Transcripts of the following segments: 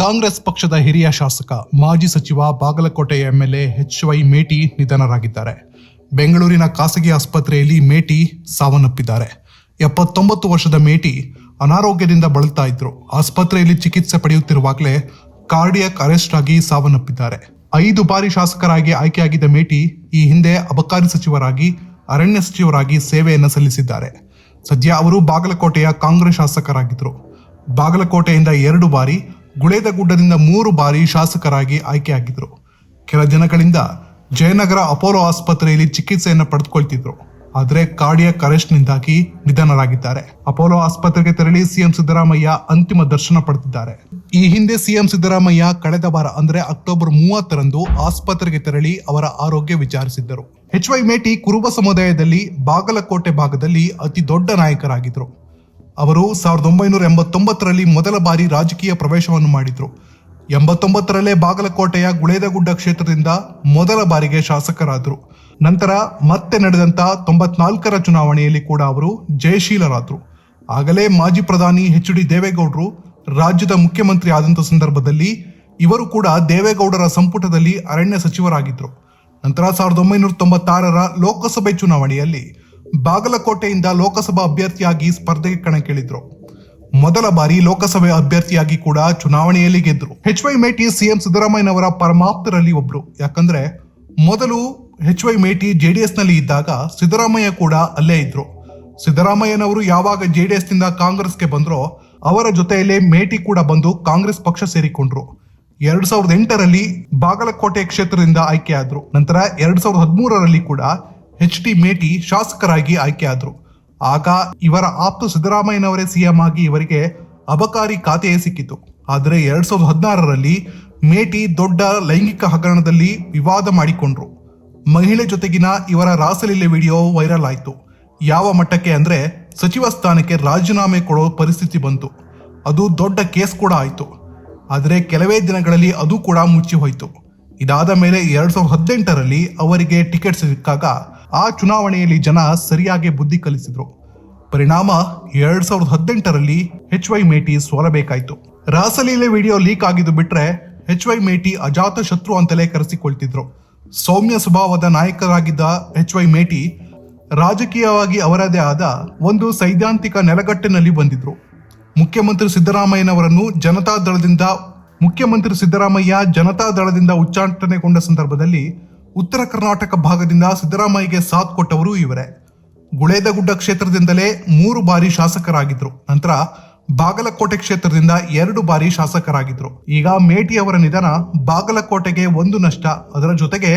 ಕಾಂಗ್ರೆಸ್ ಪಕ್ಷದ ಹಿರಿಯ ಶಾಸಕ, ಮಾಜಿ ಸಚಿವ Bagalkote MLA H Y Meti ನಿಧನರಾಗಿದ್ದಾರೆ. ಬೆಂಗಳೂರಿನ ಖಾಸಗಿ ಆಸ್ಪತ್ರೆಯಲ್ಲಿ ಮೇಟಿ ಸಾವನ್ನಪ್ಪಿದ್ದಾರೆ. ಎಪ್ಪತ್ತೊಂಬತ್ತು ವರ್ಷದ ಮೇಟಿ ಅನಾರೋಗ್ಯದಿಂದ ಬಳಲ್ತಾ ಇದ್ರು. ಆಸ್ಪತ್ರೆಯಲ್ಲಿ ಚಿಕಿತ್ಸೆ ಪಡೆಯುತ್ತಿರುವಾಗಲೇ ಕಾರ್ಡಿಯಕ್ ಅರೆಸ್ಟ್ ಆಗಿ ಸಾವನ್ನಪ್ಪಿದ್ದಾರೆ. ಐದು ಬಾರಿ ಶಾಸಕರಾಗಿ ಆಯ್ಕೆಯಾಗಿದ್ದ ಮೇಟಿ ಈ ಹಿಂದೆ ಅಬಕಾರಿ ಸಚಿವರಾಗಿ, ಅರಣ್ಯ ಸಚಿವರಾಗಿ ಸೇವೆಯನ್ನು ಸಲ್ಲಿಸಿದ್ದಾರೆ. ಸದ್ಯ ಅವರು ಬಾಗಲಕೋಟೆಯ ಕಾಂಗ್ರೆಸ್ ಶಾಸಕರಾಗಿದ್ದರು ಬಾಗಲಕೋಟೆಯಿಂದ ಎರಡು ಬಾರಿ ಗುಳೇದಗುಡ್ಡದಿಂದ ಮೂರು ಬಾರಿ ಶಾಸಕರಾಗಿ ಆಯ್ಕೆಯಾಗಿದ್ದರು ಕೆಲ ದಿನಗಳಿಂದ ಜಯನಗರ ಅಪೋಲೋ ಆಸ್ಪತ್ರೆಯಲ್ಲಿ ಚಿಕಿತ್ಸೆಯನ್ನು ಪಡೆದುಕೊಳ್ತಿದ್ರು. ಆದರೆ ಕಾರ್ಡಿಯಕ್ ಅರೆಸ್ಟ್ನಿಂದಾಗಿ ನಿಧನರಾಗಿದ್ದಾರೆ. ಅಪೋಲೋ ಆಸ್ಪತ್ರೆಗೆ ತೆರಳಿ ಸಿಎಂ ಸಿದ್ದರಾಮಯ್ಯ ಅಂತಿಮ ದರ್ಶನ ಪಡೆದಿದ್ದಾರೆ. ಈ ಹಿಂದೆ ಸಿಎಂ ಸಿದ್ದರಾಮಯ್ಯ ಕಳೆದ ವಾರ, ಅಂದ್ರೆ ಅಕ್ಟೋಬರ್ ಮೂವತ್ತರಂದು ಆಸ್ಪತ್ರೆಗೆ ತೆರಳಿ ಅವರ ಆರೋಗ್ಯ ವಿಚಾರಿಸಿದ್ದರು. ಎಚ್ ವೈ ಮೇಟಿ ಕುರುಬ ಸಮುದಾಯದಲ್ಲಿ ಬಾಗಲಕೋಟೆ ಭಾಗದಲ್ಲಿ ಅತಿ ದೊಡ್ಡ ನಾಯಕರಾಗಿದ್ದರು ಅವರು ಸಾವಿರದ ಒಂಬೈನೂರ ಎಂಬತ್ತೊಂಬತ್ತರಲ್ಲಿ ಮೊದಲ ಬಾರಿ ರಾಜಕೀಯ ಪ್ರವೇಶವನ್ನು ಮಾಡಿದರು. ಎಂಬತ್ತೊಂಬತ್ತರಲ್ಲೇ ಬಾಗಲಕೋಟೆಯ ಗುಳೇದಗುಡ್ಡ ಕ್ಷೇತ್ರದಿಂದ ಮೊದಲ ಬಾರಿಗೆ ಶಾಸಕರಾದರು. ನಂತರ ಮತ್ತೆ ನಡೆದಂತ ತೊಂಬತ್ನಾಲ್ಕರ ಚುನಾವಣೆಯಲ್ಲಿ ಕೂಡ ಅವರು ಜಯಶೀಲರಾದರು. ಆಗಲೇ ಮಾಜಿ ಪ್ರಧಾನಿ ಎಚ್ ಡಿ ದೇವೇಗೌಡರು ರಾಜ್ಯದ ಮುಖ್ಯಮಂತ್ರಿ ಆದಂಥ ಸಂದರ್ಭದಲ್ಲಿ ಇವರು ಕೂಡ ದೇವೇಗೌಡರ ಸಂಪುಟದಲ್ಲಿ ಅರಣ್ಯ ಸಚಿವರಾಗಿದ್ದರು ನಂತರ ಸಾವಿರದ ಒಂಬೈನೂರ ತೊಂಬತ್ತಾರರ ಲೋಕಸಭೆ ಚುನಾವಣೆಯಲ್ಲಿ ಬಾಗಲಕೋಟೆಯಿಂದ ಲೋಕಸಭಾ ಅಭ್ಯರ್ಥಿಯಾಗಿ ಸ್ಪರ್ಧೆಗೆ ಕಣಕ್ಕಿಳಿದ್ರು ಮೊದಲ ಬಾರಿ ಲೋಕಸಭೆ ಅಭ್ಯರ್ಥಿಯಾಗಿ ಕೂಡ ಚುನಾವಣೆಯಲ್ಲಿ ಗೆದ್ರು. ಎಚ್ ವೈ ಮೇಟಿ ಸಿಎಂ ಸಿದ್ದರಾಮಯ್ಯನವರ ಪರಮಾಪ್ತರಲ್ಲಿ ಒಬ್ರು. ಯಾಕಂದ್ರೆ ಮೊದಲು ಎಚ್ ವೈ ಮೇಟಿ ಜೆಡಿಎಸ್ನಲ್ಲಿ ಇದ್ದಾಗ ಸಿದ್ದರಾಮಯ್ಯ ಕೂಡ ಅಲ್ಲೇ ಇದ್ರು. ಸಿದ್ದರಾಮಯ್ಯನವರು ಯಾವಾಗ ಜೆಡಿಎಸ್ನಿಂದ ಕಾಂಗ್ರೆಸ್ಗೆ ಬಂದ್ರೋ ಅವರ ಜೊತೆಯಲ್ಲೇ ಮೇಟಿ ಕೂಡ ಬಂದು ಕಾಂಗ್ರೆಸ್ ಪಕ್ಷ ಸೇರಿಕೊಂಡ್ರು. ಎರಡ್ ಸಾವಿರದ ಎಂಟರಲ್ಲಿ ಬಾಗಲಕೋಟೆ ಕ್ಷೇತ್ರದಿಂದ ಆಯ್ಕೆಯಾದ್ರು ನಂತರ ಎರಡ್ ಸಾವಿರದ ಹದಿಮೂರರಲ್ಲಿ ಕೂಡ ಎಚ್ ಡಿ ಮೇಟಿ ಶಾಸಕರಾಗಿ ಆಯ್ಕೆಯಾದರು ಆಗ ಇವರ ಆಪ್ತ ಸಿದ್ದರಾಮಯ್ಯನವರೇ ಸಿಎಂ ಆಗಿ ಇವರಿಗೆ ಅಬಕಾರಿ ಖಾತೆಯೇ ಸಿಕ್ಕಿತು ಆದರೆ ಎರಡ್ ಸಾವಿರದ ಹದಿನಾರರಲ್ಲಿ ಮೇಟಿ ದೊಡ್ಡ ಲೈಂಗಿಕ ಹಗರಣದಲ್ಲಿ ವಿವಾದ ಮಾಡಿಕೊಂಡ್ರು. ಮಹಿಳೆ ಜೊತೆಗಿನ ಇವರ ರಾಸಲೀಲೆ ವಿಡಿಯೋ ವೈರಲ್ ಆಯಿತು. ಯಾವ ಮಟ್ಟಕ್ಕೆ ಅಂದರೆ ಸಚಿವ ಸ್ಥಾನಕ್ಕೆ ರಾಜೀನಾಮೆ ಕೊಡೋ ಪರಿಸ್ಥಿತಿ ಬಂತು. ಅದು ದೊಡ್ಡ ಕೇಸ್ ಕೂಡ ಆಯಿತು. ಆದರೆ ಕೆಲವೇ ದಿನಗಳಲ್ಲಿ ಅದು ಕೂಡ ಮುಚ್ಚಿ ಹೋಯಿತು. ಇದಾದ ಮೇಲೆ ಎರಡ್ ಸಾವಿರದ ಹದಿನೆಂಟರಲ್ಲಿ ಅವರಿಗೆ ಟಿಕೆಟ್ ಸಿಕ್ಕಾಗ ಆ ಚುನಾವಣೆಯಲ್ಲಿ ಜನ ಸರಿಯಾಗಿ ಬುದ್ಧಿ ಕಲಿಸಿದ್ರು. ಪರಿಣಾಮ ಎರಡ್ ಸಾವಿರದ ಹದಿನೆಂಟರಲ್ಲಿ ಎಚ್ ವೈ ಮೇಟಿ ಸೋಲಬೇಕಾಯ್ತು. ರಾಸಲೀಲೆ ವಿಡಿಯೋ ಲೀಕ್ ಆಗಿದ್ದು ಬಿಟ್ರೆ ಎಚ್ ವೈ ಮೇಟಿ ಅಜಾತ ಶತ್ರು ಅಂತಲೇ ಕರೆಸಿಕೊಳ್ತಿದ್ರು. ಸೌಮ್ಯ ಸ್ವಭಾವದ ನಾಯಕರಾಗಿದ್ದ ಎಚ್ ವೈ ಮೇಟಿ ರಾಜಕೀಯವಾಗಿ ಅವರದೇ ಆದ ಒಂದು ಸೈದ್ಧಾಂತಿಕ ನೆಲಗಟ್ಟಿನಲ್ಲಿ ಬಂದಿದ್ರು. ಮುಖ್ಯಮಂತ್ರಿ ಸಿದ್ದರಾಮಯ್ಯನವರನ್ನು ಜನತಾ ದಳದಿಂದ ಮುಖ್ಯಮಂತ್ರಿ ಸಿದ್ದರಾಮಯ್ಯ ಜನತಾ ದಳದಿಂದ ಉಚ್ಚಾಟನೆಗೊಂಡ ಸಂದರ್ಭದಲ್ಲಿ ಉತ್ತರ ಕರ್ನಾಟಕ ಭಾಗದಿಂದ ಸಿದ್ದರಾಮಯ್ಯಗೆ ಸಾಥ್ ಕೊಟ್ಟವರು ಇವರೇ. ಗುಳೇದಗುಡ್ಡ ಕ್ಷೇತ್ರದಿಂದಲೇ ಮೂರು ಬಾರಿ ಶಾಸಕರಾಗಿದ್ರು. ನಂತರ ಬಾಗಲಕೋಟೆ ಕ್ಷೇತ್ರದಿಂದ ಎರಡು ಬಾರಿ ಶಾಸಕರಾಗಿದ್ರು. ಈಗ ಮೇಟಿ ಅವರ ನಿಧನ ಬಾಗಲಕೋಟೆಗೆ ಒಂದು ನಷ್ಟ. ಅದರ ಜೊತೆಗೆ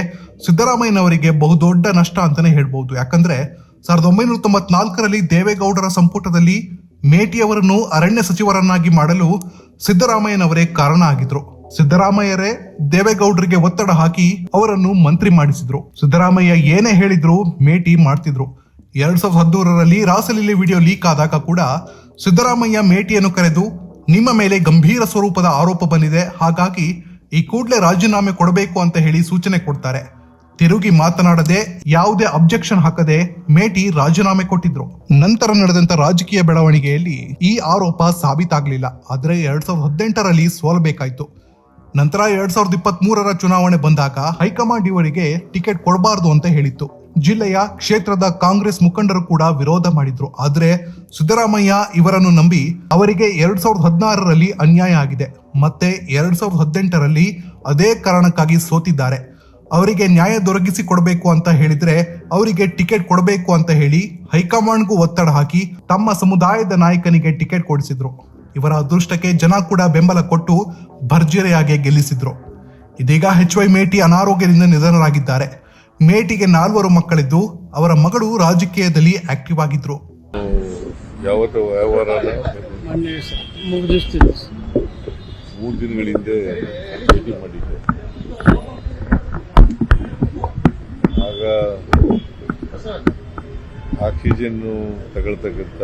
ಸಿದ್ದರಾಮಯ್ಯನವರಿಗೆ ಬಹುದೊಡ್ಡ ನಷ್ಟ ಅಂತಾನೆ ಹೇಳ್ಬಹುದು ಯಾಕಂದ್ರೆ ಸಾವಿರದ ಒಂಬೈನೂರ ತೊಂಬತ್ನಾಲ್ಕರಲ್ಲಿ ದೇವೇಗೌಡರ ಸಂಪುಟದಲ್ಲಿ ಮೇಟಿಯವರನ್ನು ಅರಣ್ಯ ಸಚಿವರನ್ನಾಗಿ ಮಾಡಲು ಸಿದ್ದರಾಮಯ್ಯನವರೇ ಕಾರಣ ಆಗಿದ್ರು. ಸಿದ್ದರಾಮಯ್ಯರೇ ದೇವೇಗೌಡರಿಗೆ ಒತ್ತಡ ಹಾಕಿ ಅವರನ್ನು ಮಂತ್ರಿ ಮಾಡಿಸಿದ್ರು. ಸಿದ್ದರಾಮಯ್ಯ ಏನೇ ಹೇಳಿದ್ರು ಮೇಟಿ ಮಾಡ್ತಿದ್ರು. ಎರಡ್ ಸಾವಿರದ ಹದಿನೂರರಲ್ಲಿ ರಾಸಲೀಲೆ ವಿಡಿಯೋ ಲೀಕ್ ಆದಾಗ ಕೂಡ ಸಿದ್ದರಾಮಯ್ಯ ಮೇಟಿಯನ್ನು ಕರೆದು, ನಿಮ್ಮ ಮೇಲೆ ಗಂಭೀರ ಸ್ವರೂಪದ ಆರೋಪ ಬಂದಿದೆ. ಹಾಗಾಗಿ ಈ ಕೂಡಲೇ ರಾಜೀನಾಮೆ ಕೊಡಬೇಕು ಅಂತ ಹೇಳಿ ಸೂಚನೆ ಕೊಡ್ತಾರೆ. ತಿರುಗಿ ಮಾತನಾಡದೆ, ಯಾವುದೇ ಅಬ್ಜೆಕ್ಷನ್ ಹಾಕದೆ ಮೇಟಿ ರಾಜೀನಾಮೆ ಕೊಟ್ಟಿದ್ರು. ನಂತರ ನಡೆದಂತ ರಾಜಕೀಯ ಬೆಳವಣಿಗೆಯಲ್ಲಿ ಈ ಆರೋಪ ಸಾಬೀತಾಗ್ಲಿಲ್ಲ. ಆದರೆ ಎರಡ್ ಸಾವಿರದ ಹದಿನೆಂಟರಲ್ಲಿ ಸೋಲಬೇಕಾಯ್ತು. ನಂತರ ಎರಡ್ ಸಾವಿರದ ಇಪ್ಪತ್ತ್ ಮೂರರ ಚುನಾವಣೆ ಬಂದಾಗ ಹೈಕಮಾಂಡ್ ಇವರಿಗೆ ಟಿಕೆಟ್ ಕೊಡಬಾರದು ಅಂತ ಹೇಳಿತ್ತು. ಜಿಲ್ಲೆಯ ಕ್ಷೇತ್ರದ ಕಾಂಗ್ರೆಸ್ ಮುಖಂಡರು ಕೂಡ ವಿರೋಧ ಮಾಡಿದ್ರು. ಆದ್ರೆ ಸಿದ್ದರಾಮಯ್ಯ ಇವರನ್ನು ನಂಬಿ ಅವರಿಗೆ ಎರಡ್ ಸಾವಿರದ ಹದಿನಾರರಲ್ಲಿ ಅನ್ಯಾಯ ಆಗಿದೆ. ಮತ್ತೆ ಎರಡ್ ಸಾವಿರದ ಹದಿನೆಂಟರಲ್ಲಿ ಅದೇ ಕಾರಣಕ್ಕಾಗಿ ಸೋತಿದ್ದಾರೆ. ಅವರಿಗೆ ನ್ಯಾಯ ದೊರಕಿಸಿ ಕೊಡಬೇಕು ಅಂತ ಹೇಳಿದ್ರೆ ಅವರಿಗೆ ಟಿಕೆಟ್ ಕೊಡಬೇಕು ಅಂತ ಹೇಳಿ ಹೈಕಮಾಂಡ್ಗೂ ಒತ್ತಡ ಹಾಕಿ ತಮ್ಮ ಸಮುದಾಯದ ನಾಯಕನಿಗೆ ಟಿಕೆಟ್ ಕೊಡಿಸಿದ್ರು. ಇವರ ಅದೃಷ್ಟಕ್ಕೆ ಜನ ಕೂಡ ಬೆಂಬಲ ಕೊಟ್ಟು ಭರ್ಜರಿಯಾಗಿ ಗೆಲ್ಲಿಸಿದ್ರು. ಇದೀಗ ಹೆಚ್ ವೈ ಮೇಟಿ ಅನಾರೋಗ್ಯದಿಂದ ನಿಧನರಾಗಿದ್ದಾರೆ. ಮೇಟಿಗೆ ನಾಲ್ವರು ಮಕ್ಕಳಿದ್ದು ಅವರ ಮಗಳು ರಾಜಕೀಯದಲ್ಲಿ ಆಕ್ಟಿವ್ ಆಗಿದ್ರು. ಮೂರು ದಿನಗಳ ಹಿಂದೆ ಭೇಟಿ ಮಾಡಿದ್ದೆ. ಆಗ ಆಕ್ಸಿಜನ್ನು ತಗೊಳ್ತಕ್ಕಂಥ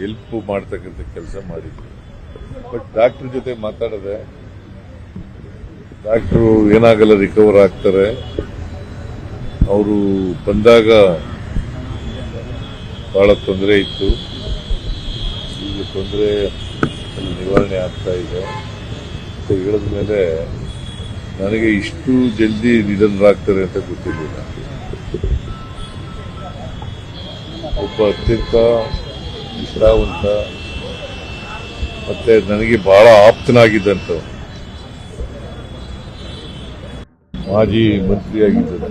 ಹೆಲ್ಪ್ ಮಾಡ್ತಕ್ಕಂಥ ಕೆಲಸ ಮಾಡಿದ್ರು ಬಟ್ ಡಾಕ್ಟರ್ ಜೊತೆ ಮಾತಾಡದೆ ಡಾಕ್ಟ್ರು ಏನಾಗಲ್ಲ ರಿಕವರ್ ಆಗ್ತಾರೆ. ಅವರು ಬಂದಾಗ ಬಹಳ ತೊಂದರೆ ಇತ್ತು. ಈಗ ತೊಂದರೆ ನಿವಾರಣೆ ಆಗ್ತಾ ಇದೆ. ಅಂತ ಹೇಳಿದ ಮೇಲೆ ನನಗೆ ಇಷ್ಟು ಜಲ್ದಿ ನಿಧನರಾಗ್ತಾರೆ ಅಂತ ಗೊತ್ತಿರಲಿಲ್ಲ. ಒಬ್ಬ ಅತ್ಯಂತ ನಿಷ್ಠಾವಂತ ಮತ್ತೆ ನನಗೆ ಬಹಳ ಆಪ್ತನಾಗಿದ್ದಂತ ಮಾಜಿ ಮಂತ್ರಿಯಾಗಿದ್ದಂತ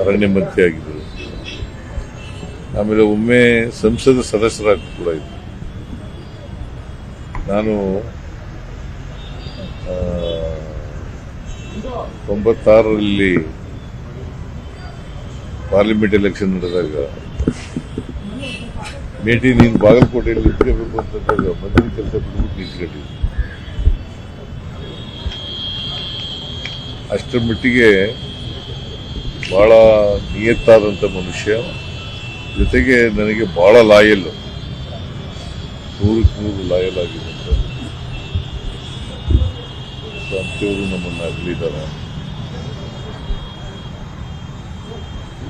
ಅರಣ್ಯ ಮಂತ್ರಿ ಆಗಿದ್ದರು ಆಮೇಲೆ ಒಮ್ಮೆ ಸಂಸದ ಸದಸ್ಯರಾಗಿ ಕೂಡ ಇದ್ದರು. ನಾನು ತೊಂಬತ್ತಾರರಲ್ಲಿ ಪಾರ್ಲಿಮೆಂಟ್ ಎಲೆಕ್ಷನ್ ನಡೆದಾಗ ಮೇಟಿ ನೀನು ಬಾಗಲಕೋಟೆಯಲ್ಲಿ ನಿಂತ್ಕೋಬೇಕು ಅಂತಂದಾಗ ಮಂತ್ರಿ ಕೆಲಸ ಬಿಟ್ಬಿಟ್ಟು ನಿಂತ್ಕೊಂಡಿದ್ದೆ ಅಷ್ಟರ ಮಟ್ಟಿಗೆ ಬಹಳ ನಿಯತ್ತಾದಂಥ ಮನುಷ್ಯ. ಜೊತೆಗೆ ನನಗೆ ಬಹಳ ಲಾಯಲ್ ನೂರಕ್ಕೆ ನೂರು ಲಾಯಲ್ ಆಗಿದ್ದಂಥ ಅಂತವರು ನಮ್ಮನ್ನು ಅಗಲಿದ್ದಾರೆ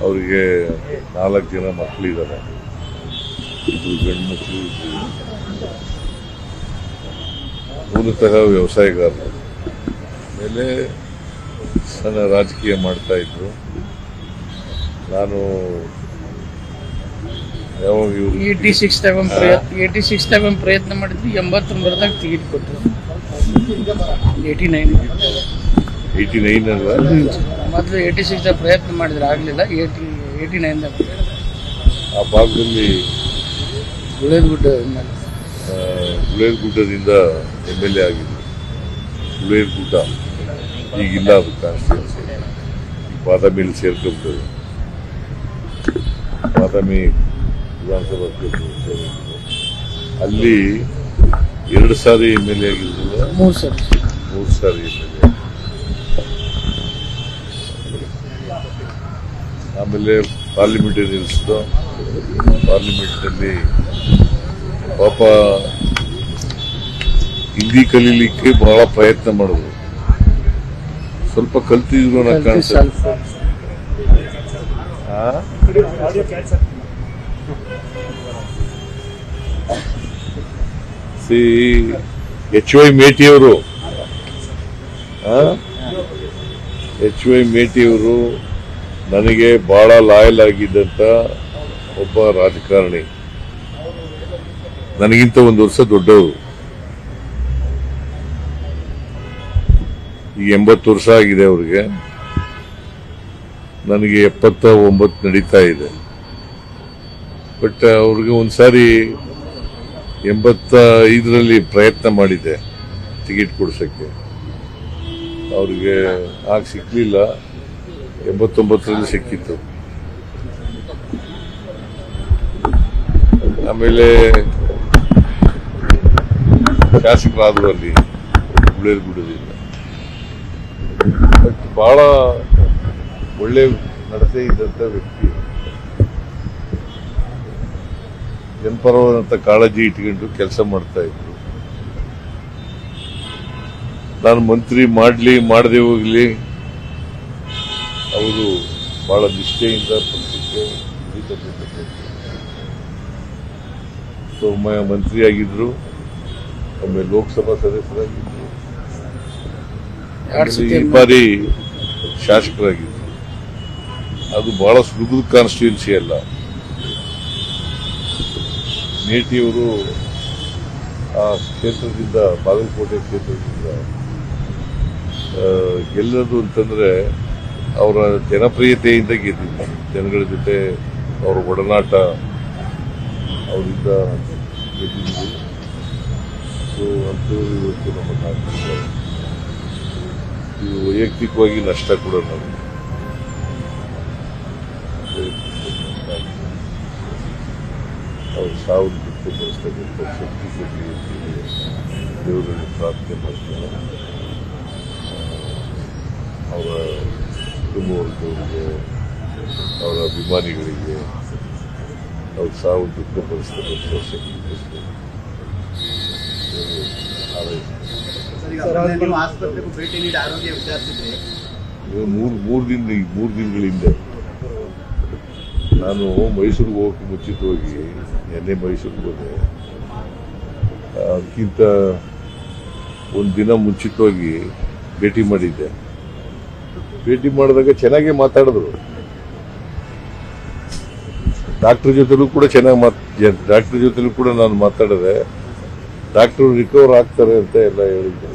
ಅವರಿಗೆ ನಾಲ್ಕು ಜನ ಮಕ್ಕಳಿದ್ದಾರೆ ಇಬ್ಬರು ಗಂಡು ಮಕ್ಕಳು ಮೂಲತಃ ವ್ಯವಸಾಯಗಾರರು. ಮೇಲೆ ಸಣ್ಣ ರಾಜಕೀಯ ಮಾಡ್ತಾ ಇದ್ರು. ನಾನು ಯಾವಾಗ ಇವರು ಏಯ್ಟಿ ಸಿಕ್ಸ್ ತಗೊಂಡ್ ಪ್ರಯತ್ನ ಏಯ್ಟಿ ಸಿಕ್ಸ್ ತಗೊಂಡ್ ಪ್ರಯತ್ನ ಮಾಡಿದ್ವಿ ಎಂಬತ್ತೊಂಬರದಾಗ ತೆಗೆದುಕೊಟ್ರು ಏಯ್ಟಿ ನೈನ್ ಏಯ್ಟಿ ನೈನ್ ಅಲ್ವಾ ಮೊದಲು ಏಯ್ಟಿ ಸಿಕ್ಸ್ ಪ್ರಯತ್ನ ಮಾಡಿದ್ರೆ ಆಗಲಿಲ್ಲ ಏಯ್ಟಿ ಏಯ್ಟಿ ನೈನ್ ಆ ಭಾಗದಲ್ಲಿ ಗುಳೇದ ಗುಡ್ಡದಿಂದ ಎಂ ಎಲ್ ಎ ಆಗಿದ್ರು. ಗುಡ್ಡ ಈಗಿಲ್ಲ ಅದು ಕಾನ್ಸ್ಟಿಟ್ಯೂನ್ಸಿ ಬಾದಾಮಿಯಲ್ಲಿ ಸೇರ್ಕೊಂಡು ಬಾದಾಮಿ ವಿಧಾನಸಭಾ ಕ್ಷೇತ್ರ ಅಲ್ಲಿ ಎರಡು ಸಾರಿ ಎಂ ಎಲ್ ಎ ಆಗಿದ್ರು. ಮೂರು ಸಾರಿ. ಮೂರು ಸಾರಿ ಎಂ ಎಲ್ ಎ. ಆಮೇಲೆ ಪಾರ್ಲಿಮೆಂಟ್ ನಿಲ್ಲಿಸಿದ್ರು ಪಾರ್ಲಿಮೆಂಟ್ನಲ್ಲಿ ಪಾಪ ಹಿಂದಿ ಕಲೀಲಿಕ್ಕೆ ಬಹಳ ಪ್ರಯತ್ನ ಮಾಡಿದ್ರು. ಸ್ವಲ್ಪ ಕಲ್ತಿದ್ರು ಅನ್ನೋ ಆ? ಸಿ ಎಚ್ ವೈ ಮೇಟಿಯವರು ಎಚ್ ವೈ ಮೇಟಿಯವರು ನನಗೆ ಬಹಳ ಲಾಯಲ್ ಆಗಿದ್ದಂತ ಒಬ್ಬ ರಾಜಕಾರಣಿ. ನನಗಿಂತ ಒಂದು ವರ್ಷ ದೊಡ್ಡವರು. ಈಗ ಎಂಬತ್ತು ವರ್ಷ ಆಗಿದೆ ಅವ್ರಿಗೆ. ನನಗೆ ಎಪ್ಪತ್ತ ಒಂಬತ್ತು ನಡೀತಾ ಇದೆ. ಬಟ್ ಅವ್ರಿಗೆ ಒಂದ್ಸಾರಿ ಎಂಬತ್ತ ಐದರಲ್ಲಿ ಪ್ರಯತ್ನ ಮಾಡಿದೆ ಟಿಕೆಟ್ ಕೊಡ್ಸಕ್ಕೆ. ಅವ್ರಿಗೆ ಆಗ ಸಿಕ್ಲಿಲ್ಲ. ಎಂಬತ್ತೊಂಬತ್ತರಲ್ಲಿ ಸಿಕ್ಕಿತ್ತು. ಆಮೇಲೆ ಶಾಸಕರಾದ್ರು ಅಲ್ಲಿ ಬಿಡೋದಿಲ್ಲ ಬಟ್ ಬಹಳ ಒಳ್ಳೆ ನಡತೆ ಇದ್ದಂಥ ವ್ಯಕ್ತಿ. ಜನಪರವಾದಂಥ ಕಾಳಜಿ ಇಟ್ಕೊಂಡು ಕೆಲಸ ಮಾಡ್ತಾ ಇದ್ರು. ನಾನು ಮಂತ್ರಿ ಮಾಡಲಿ, ಮಾಡದೆ ಹೋಗ್ಲಿ ಅವರು ಬಹಳ ನಿಷ್ಠೆಯಿಂದ ಪಕ್ಷಕ್ಕೆ ಸೋಮಯ್ಯ ಮಂತ್ರಿಯಾಗಿದ್ರು ಒಮ್ಮೆ ಮಂತ್ರಿ ಆಗಿದ್ರು ಒಮ್ಮೆ ಲೋಕಸಭಾ ಸದಸ್ಯರಾಗಿದ್ರು ಈ ಬಾರಿ ಶಾಸಕರಾಗಿದ್ರು. ಅದು ಬಹಳ ಸುಲಭದ ಕಾನ್ಸ್ಟಿಟ್ಯೂನ್ಸಿ ಅಲ್ಲ. ಮೇಟಿಯವರು ಆ ಕ್ಷೇತ್ರದಿಂದ ಬಾಗಲಕೋಟೆ ಕ್ಷೇತ್ರದಿಂದ ಗೆಲ್ಲೋದು ಅಂತಂದ್ರೆ ಅವರ ಜನಪ್ರಿಯತೆಯಿಂದ ಗೆದ್ದಿದ್ದ ಜನಗಳ ಜೊತೆ ಅವರ ಒಡನಾಟ ಅವರಿಂದ ಗೆದ್ದಿದ್ದು. ಸೊ ಅಂತೇಳಿ ಇವತ್ತು ನಮ್ಮ ಹಾಕಿದ್ದಾರೆ. ಇದು ವೈಯಕ್ತಿಕವಾಗಿ ನಷ್ಟ ಕೂಡ ನಾವು. ಅವ್ರ ಸಾವು ತೃಪ್ತಿಪಡಿಸ್ತಕ್ಕಂಥ ಶಕ್ತಿ ಕೊಡಲಿ ಅಂತೇಳಿ ದೇವರಲ್ಲಿ ಪ್ರಾರ್ಥನೆ ಮಾಡ್ತಾರೆ. ಅವರ ಕುಟುಂಬ ವರ್ಗದವರಿಗೆ ಅವರ ಅಭಿಮಾನಿಗಳಿಗೆ ಅವ್ರ ಸಾವು ದುಃಖಪಡಿಸ್ತಕ್ಕಂಥ ಶಕ್ತಿ. ಈಗ ಮೂರು ಮೂರು ದಿನ ಮೂರು ದಿನಗಳ ಹಿಂದೆ ನಾನು ಮೈಸೂರಿಗೆ ಹೋಗಕ್ಕೆ ಮುಂಚಿತವಾಗಿ ನಿನ್ನೆ ಮೈಸೂರಿಗೆ ಹೋದೆ. ಅದಕ್ಕಿಂತ ಒಂದು ದಿನ ಮುಂಚಿತವಾಗಿ ಭೇಟಿ ಮಾಡಿದ್ದೆ. ಭೇಟಿ ಮಾಡಿದಾಗ ಚೆನ್ನಾಗಿ ಮಾತಾಡಿದ್ರು. ಡಾಕ್ಟರ್ ಜೊತೆಲೂ ಕೂಡ ಚೆನ್ನಾಗಿ ಮಾತ್ ಡಾಕ್ಟರ್ ಜೊತೆಲೂ ಕೂಡ ನಾನು ಮಾತಾಡಿದೆ. ಡಾಕ್ಟರ್ ರಿಕವರ್ ಆಗ್ತಾರೆ ಅಂತ ಎಲ್ಲ ಹೇಳಿದ್ದೆ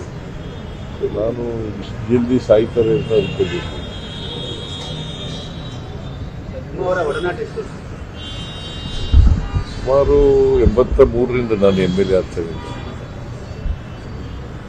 ನಾನು ಜಲ್ದಿ ಸಾಯ್ತಾರೆ ಅಂತ ಅನ್ಕೊಂಡಿದ್ದೆ. ಸುಮಾರು ಎಂಬತ್ತ ಮೂರರಿಂದ ನಾನು ಎಂ ಎಲ್ ಎ ಆಗ್ತಾ